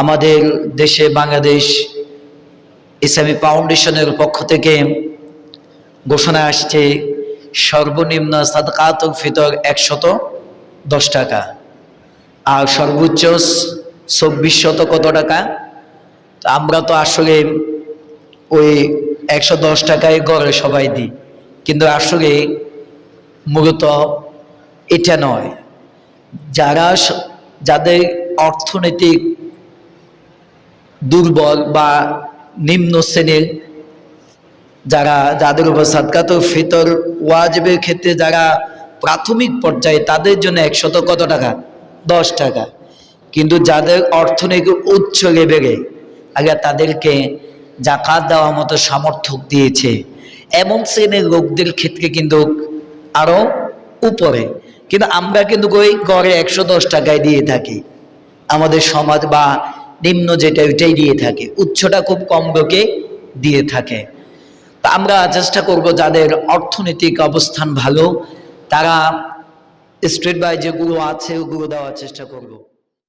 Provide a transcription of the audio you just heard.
আমাদের দেশে বাংলাদেশ ইসলামী ফাউন্ডেশনের পক্ষ থেকে ঘোষণা আসছে, সর্বনিম্ন সাদকাত ফিতর একশত দশ টাকা আর সর্বোচ্চ চব্বিশ শত কত টাকা? আমরা তো আসলে ওই একশো দশ টাকায় গড়ে সবাই দিই, কিন্তু আসলে মূলত এটা নয়। যারা যাদের অর্থনৈতিক দুর্বল বা নিম্ন শ্রেণির যারা, যাদের উপর সাদকাত ফিতর ওয়াজিবের ক্ষেত্রে যারা প্রাথমিক পর্যায়ে তাদের জন্য একশত কত টাকা? দশ টাকা। কিন্তু যাদের অর্থনৈতিক উচ্চ লেভেলে আগে তাদেরকে জাকাত দেওয়ার মতো সামর্থ্য দিয়েছে, এমন শ্রেণির লোকদের ক্ষেত্রে কিন্তু আরও উপরে। কিন্তু আমরা কিন্তু ওই গড়ে একশো দশ টাকায় দিয়ে থাকি। আমাদের সমাজ বা নিম্ন যেটা ওইটাই দিয়ে থাকে, উচ্চটা খুব কম লোকে দিয়ে থাকে। তা আমরা চেষ্টা করব যাদের অর্থনৈতিক অবস্থান ভালো, তারা স্টেট বাই যেগুলো আছে ওগুলো দেওয়ার চেষ্টা করব।